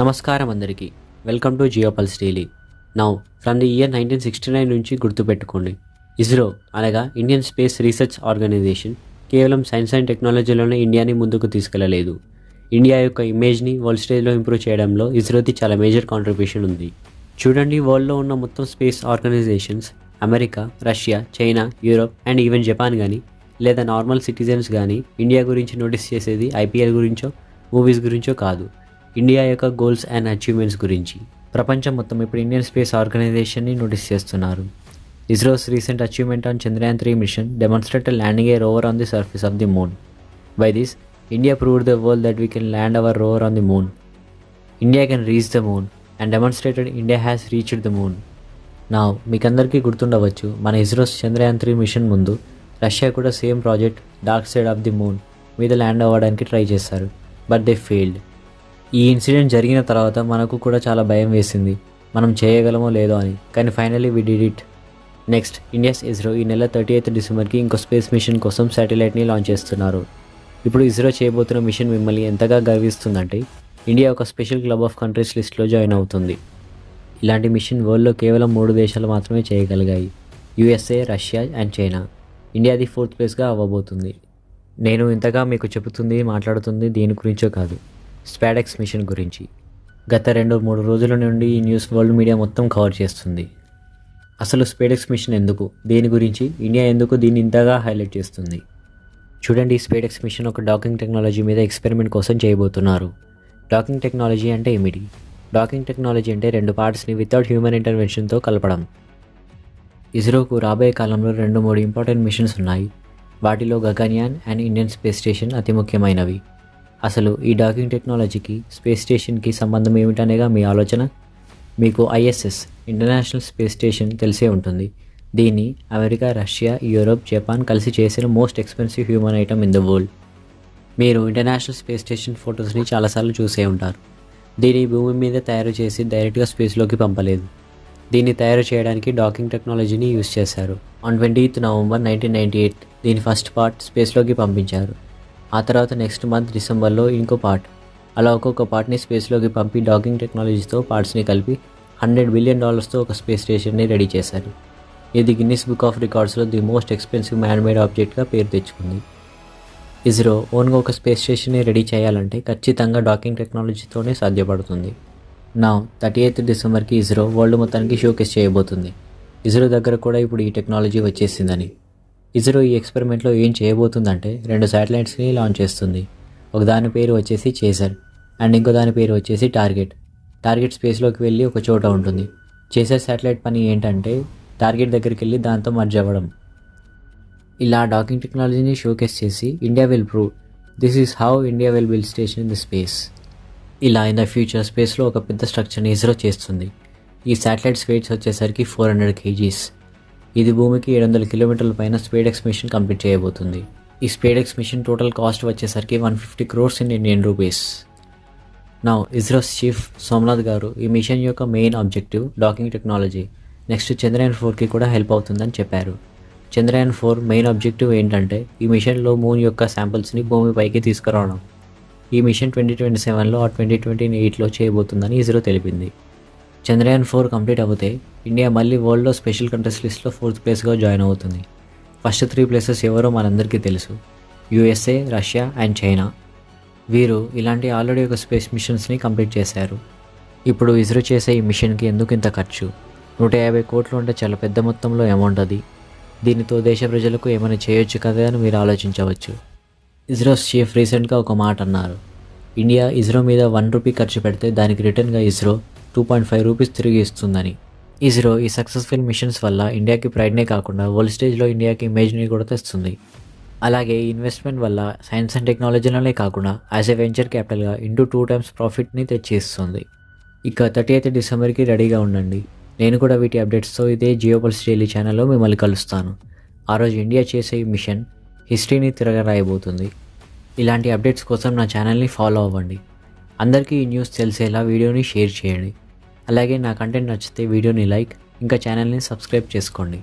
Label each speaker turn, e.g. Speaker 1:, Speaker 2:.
Speaker 1: నమస్కారం అందరికీ welcome to GeoPulse daily. Now from the year nineteen sixty nine నుంచి గుర్తుపెట్టుకోండి. ఇస్రో అనగా ఇండియన్ స్పేస్ రీసెర్చ్ ఆర్గనైజేషన్ కేవలం సైన్స్ అండ్ టెక్నాలజీలోనే ఇండియాని ముందుకు తీసుకెళ్ళలేదు. ఇండియా యొక్క ఇమేజ్ని వరల్డ్ స్టేజ్లో ఇంప్రూవ్ చేయడంలో ఇస్రోది చాలా మేజర్ కాంట్రిబ్యూషన్ ఉంది. చూడండి వరల్డ్లో ఉన్న మొత్తం space organisations America Russia China Europe and even Japan కానీ లేదా నార్మల్ సిటిజన్స్ కానీ ఇండియా గురించి నోటీస్ చేసేది ఐపీఎల్ గురించో మూవీస్ గురించో కాదు. ఇండియా యొక్క గోల్స్ అండ్ అచీవ్మెంట్స్ గురించి. ప్రపంచం మొత్తం ఇప్పుడు ఇండియన్ స్పేస్ ఆర్గనైజేషన్ని నోటీస్ చేస్తున్నారు. ISRO's recent achievement on Chandrayaan three mission demonstrate landing a rover on the surface of the moon by this India prove the world that we can land our rover on the moon India can reach the moon and demonstrated India has reached the moon నా మీకందరికీ గుర్తుండవచ్చు మన ISRO's Chandrayaan three mission ముందు Russia కూడా same project dark side of the moon మీద land అవ్వడానికి try చేశారు but they failed ఈ ఇన్సిడెంట్ జరిగిన తర్వాత మనకు కూడా చాలా భయం వేసింది. మనం చేయగలమో లేదో అని. కానీ finally we did it. Next India's ISRO ఈ నెల థర్టీ ఎయిత్ డిసెంబర్కి ఇంకో స్పేస్ మిషన్ కోసం శాటిలైట్ని లాంచ్ చేస్తున్నారు. ఇప్పుడు ఇస్రో చేయబోతున్న మిషన్ మిమ్మల్ని ఎంతగా గర్విస్తుందంటే ఇండియా ఒక స్పెషల్ క్లబ్ ఆఫ్ కంట్రీస్ లిస్ట్లో జాయిన్ అవుతుంది. ఇలాంటి మిషన్ వరల్డ్లో కేవలం మూడు దేశాలు మాత్రమే చేయగలిగాయి. USA Russia and China. ఇండియాది fourth ప్లేస్గా అవ్వబోతుంది. నేను ఇంతగా మీకు చెబుతుంది మాట్లాడుతుంది దీని గురించో కాదు. స్పాడెక్స్ మిషన్ గురించి. గత రెండు మూడు రోజుల నుండి ఈ న్యూస్ వరల్డ్ మీడియా మొత్తం కవర్ చేస్తుంది. అసలు స్పేడెక్స్ మిషన్ ఎందుకు? దీని గురించి? ఇండియా ఎందుకు దీన్ని ఇంతగా హైలైట్ చేస్తుంది? చూడండి స్పేడెక్స్ మిషన్ ఒక డాకింగ్ టెక్నాలజీ మీద ఎక్స్పెరిమెంట్ కోసం చేయబోతున్నారు. డాకింగ్ టెక్నాలజీ అంటే ఏమిటి? డాకింగ్ టెక్నాలజీ అంటే రెండు పార్ట్స్ని వితౌట్ హ్యూమన్ ఇంటర్వెన్షన్తో కలపడం. ఇస్రోకు రాబోయే కాలంలో రెండు మూడు ఇంపార్టెంట్ మిషన్స్ ఉన్నాయి. వాటిలో Gaganyaan and Indian space station అతి ముఖ్యమైనవి. అసలు ఈ డాకింగ్ టెక్నాలజీకి స్పేస్ స్టేషన్కి సంబంధం ఏమిటనేగా మీ ఆలోచన? మీకు ఐఎస్ఎస్ ఇంటర్నేషనల్ స్పేస్ స్టేషన్ తెలిసే ఉంటుంది. దీన్ని అమెరికా రష్యా యూరోప్ జపాన్ కలిసి చేసిన most expensive human item in the world. మీరు ఇంటర్నేషనల్ స్పేస్ స్టేషన్ ఫొటోస్ని చాలాసార్లు చూసే ఉంటారు. దీన్ని భూమి మీద తయారు చేసి డైరెక్ట్గా స్పేస్లోకి పంపలేదు. దీన్ని తయారు చేయడానికి డాకింగ్ టెక్నాలజీని యూజ్ చేశారు. On twentieth November nineteen ninety eight దీని ఫస్ట్ పార్ట్ స్పేస్లోకి పంపించారు. ఆ తర్వాత నెక్స్ట్ మంత్ డిసెంబర్లో ఇంకో పార్ట్ అలా ఒక్కొక్క పార్ట్ని స్పేస్లోకి పంపి డాకింగ్ టెక్నాలజీతో పార్ట్స్ని కలిపి హండ్రెడ్ బిలియన్ డాలర్స్తో ఒక స్పేస్ స్టేషన్ని రెడీ చేశారు. ఇది Guinness book of రికార్డ్స్లో the most expensive man made ఆబ్జెక్ట్గా పేరు తెచ్చుకుంది. ఇస్రో ఓన్గా ఒక స్పేస్ స్టేషన్ని రెడీ చేయాలంటే ఖచ్చితంగా డాకింగ్ టెక్నాలజీతోనే సాధ్యపడుతుంది. నా థర్టీ ఎయిత్ డిసెంబర్కి ఇస్రో వరల్డ్ మొత్తానికి షోకేస్ చేయబోతుంది. ఇస్రో దగ్గర కూడా ఇప్పుడు ఈ టెక్నాలజీ వచ్చేసిందని. ఇస్రో ఈ ఎక్స్పెరిమెంట్లో ఏం చేయబోతుందంటే రెండు శాటిలైట్స్ని లాంచ్ చేస్తుంది. ఒక దాని పేరు వచ్చేసి చేసర్ అండ్ ఇంకో దాని పేరు వచ్చేసి టార్గెట్. టార్గెట్ స్పేస్లోకి వెళ్ళి ఒక చోట ఉంటుంది. చేసర్ శాటిలైట్ పని ఏంటంటే టార్గెట్ దగ్గరికి వెళ్ళి దాంతో మర్జ్ అవ్వడం. ఇలా డాకింగ్ టెక్నాలజీని షోకేస్ చేసి India will prove this is how India will build station in the space ఇలా ఇన్ ద ఫ్యూచర్ స్పేస్లో ఒక పెద్ద స్ట్రక్చర్ని ఇస్రో చేస్తుంది. ఈ శాటిలైట్స్ వెయిట్స్ వచ్చేసరికి ఫోర్ హండ్రెడ్ కేజీస్ ఇది భూమికి ఏడు వందల కిలోమీటర్ల పైన స్పేడెక్స్ మిషన్ కంప్లీట్ చేయబోతుంది. ఈ స్పేడెక్స్ మిషన్ టోటల్ కాస్ట్ వచ్చేసరికి one fifty crores in Indian rupees. నా ఇస్రోస్ చీఫ్ సోమనాథ్ గారు ఈ మిషన్ యొక్క main objective docking technology. Next Chandrayaan ఫోర్కి కూడా హెల్ప్ అవుతుందని చెప్పారు. చంద్రయాన్ ఫోర్ మెయిన్ ఆబ్జెక్టివ్ ఏంటంటే ఈ మిషన్లో మూన్ యొక్క శాంపిల్స్ని భూమిపైకి తీసుకురావడం. ఈ మిషన్ ట్వంటీ ట్వంటీ సెవెన్లో ఆ ట్వంటీ ట్వంటీ ఎయిట్లో చేయబోతుందని ఇస్రో తెలిపింది. చంద్రయాన్ ఫోర్ కంప్లీట్ అవుతే ఇండియా మళ్ళీ వరల్డ్లో స్పెషల్ కంట్రీస్ లిస్ట్లో ఫోర్త్ ప్లేస్గా జాయిన్ అవుతుంది. ఫస్ట్ త్రీ ప్లేసెస్ ఎవరో మనందరికీ తెలుసు. USA Russia and China. వీరు ఇలాంటి ఆల్రెడీ ఒక స్పేస్ మిషన్స్ని కంప్లీట్ చేశారు. ఇప్పుడు ఇస్రో చేసే ఈ మిషన్కి ఎందుకు ఇంత ఖర్చు? నూట యాభై కోట్లు అంటే చాలా పెద్ద మొత్తంలో అమౌంట్ అది. దీనితో దేశ ప్రజలకు ఏమైనా చేయొచ్చు కదా అని మీరు ఆలోచించవచ్చు. ఇస్రో చీఫ్ రీసెంట్గా ఒక మాట అన్నారు. ఇండియా ఇస్రో మీద వన్ రూపీ ఖర్చు పెడితే దానికి రిటర్న్గా ISRO two point five rupees తిరిగి ఇస్తుందని. ఇస్రో ఈ సక్సెస్ఫుల్ మిషన్స్ వల్ల ఇండియాకి ప్రైడ్నే కాకుండా వరల్డ్ స్టేజ్లో ఇండియాకి ఇమేజ్ని కూడా తెస్తుంది. అలాగే ఈ ఇన్వెస్ట్మెంట్ వల్ల సైన్స్ అండ్ టెక్నాలజీలోనే కాకుండా యాజ్ ఎ వెంచర్ క్యాపిటల్గా ఇంటూ టూ టైమ్స్ ప్రాఫిట్ని తెచ్చిస్తుంది. ఇక థర్టీ ఎయిత్ డిసెంబర్కి రెడీగా ఉండండి. నేను కూడా వీటి అప్డేట్స్తో ఇదే జియోపల్స్ డైలీ ఛానల్లో మిమ్మల్ని కలుస్తాను. ఆ రోజు ఇండియా చేసే ఈ మిషన్ హిస్టరీని తిరగరాయబోతుంది ఇలాంటి అప్డేట్స్ కోసం నా ఛానల్ని ఫాలో అవ్వండి. అందరికీ ఈ న్యూస్ తెలిసేలా వీడియోని షేర్ చేయండి. అలాగే నా కంటెంట్ నచ్చితే వీడియోని లైక్ ఇంకా ఛానల్ని సబ్స్క్రైబ్ చేసుకోండి.